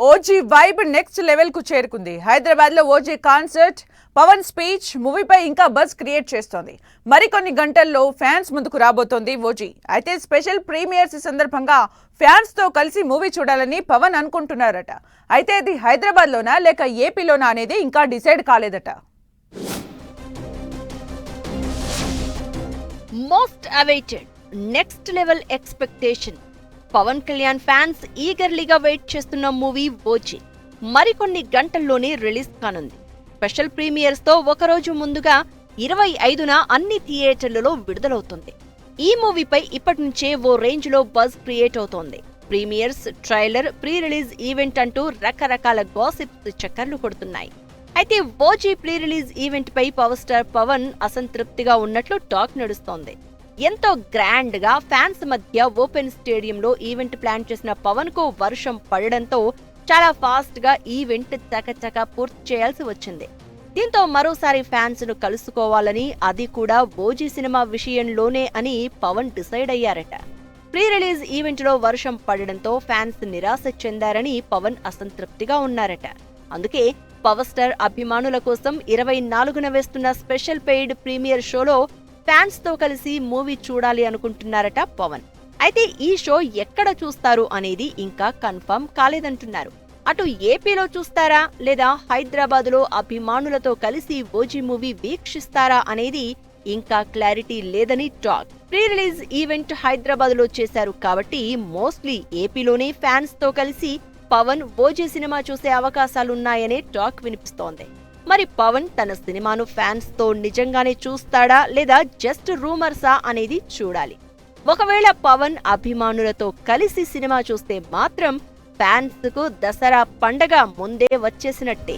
OG vibe next లెవెల్కు చేరుకుంది. హైదరాబాద్లో ఓజీ కాన్సర్ట్ పవన్ స్పీచ్ మూవీపై ఇంకా బజ్ క్రియేట్ చేస్తోంది. మరికొన్ని గంటల్లో ఫ్యాన్స్ ముందుకు రాబోతోంది ఓజీ. అయితే స్పెషల్ ప్రీమియర్స్ సందర్భంగా ఫ్యాన్స్తో కలిసి మూవీ చూడాలని పవన్ అనుకుంటున్నారట. అయితే అది హైదరాబాద్ లోనా లేక ఏపీలోనా అనేది ఇంకా decide కాలేదట. Most awaited next level expectation. Pawan Kalyan fans ఈగర్లీగా wait చేస్తున్న మూవీ ఓజీ. మరికొన్ని గంటల్లోనే రిలీజ్ కానుంది. స్పెషల్ ప్రీమియర్స్తో ఒకరోజు ముందుగా ఇరవై ఐదున అన్ని థియేటర్లలో విడుదలవుతుంది. ఈ మూవీపై ఇప్పటి నుంచే ఓ రేంజ్లో బజ్ క్రియేట్ అవుతోంది. Premieres trailer pre release event అంటూ రకరకాల గాసిప్స్ చక్కర్లు కొడుతున్నాయి. అయితే ఓజీ ప్రీ రిలీజ్ ఈవెంట్ పై పవర్ స్టార్ పవన్ అసంతృప్తిగా ఉన్నట్లు టాక్ నడుస్తోంది. ఎంతో గ్రాండ్గా ఫ్యాన్స్ మధ్య ఓపెన్ స్టేడియంలో ఈవెంట్ ప్లాన్ చేసిన పవన్కు వర్షం పడడంతో చాలా ఫాస్ట్గా ఈవెంట్ చకచక పూర్తి చేయాల్సి వచ్చింది. దీంతో మరోసారి ఫ్యాన్స్ను కలుసుకోవాలని అది కూడా బోజీ సినిమా విషయంలోనే అని పవన్ డిసైడ్ అయ్యారట. ప్రీ రిలీజ్ ఈవెంట్లో వర్షం పడడంతో ఫ్యాన్స్ నిరాశ చెందారని పవన్ అసంతృప్తిగా ఉన్నారట. అందుకే పవర్ స్టార్ అభిమానుల కోసం ఇరవై నాలుగున వేస్తున్న స్పెషల్ పెయిడ్ ప్రీమియర్ షోలో ఫ్యాన్స్తో కలిసి మూవీ చూడాలి అనుకుంటున్నారట పవన్. అయితే ఈ షో ఎక్కడ చూస్తారు అనేది ఇంకా కన్ఫర్మ్ కాలేదంటున్నారు. అటు ఏపీలో చూస్తారా లేదా హైదరాబాద్లో అభిమానులతో కలిసి ఓజీ మూవీ వీక్షిస్తారా అనేది ఇంకా క్లారిటీ లేదని టాక్. ప్రీ రిలీజ్ ఈవెంట్ హైదరాబాద్లో చేశారు కాబట్టి మోస్ట్లీ ఏపీలోనే ఫ్యాన్స్తో కలిసి పవన్ ఓజీ సినిమా చూసే అవకాశాలున్నాయనే టాక్ వినిపిస్తోంది. మరి పవన్ తన సినిమాను ఫ్యాన్స్తో నిజంగానే చూస్తాడా లేదా జస్ట్ రూమర్సా అనేది చూడాలి. ఒకవేళ పవన్ అభిమానులతో కలిసి సినిమా చూస్తే మాత్రం ఫ్యాన్స్కు దసరా పండగ ముందే వచ్చేసినట్టే.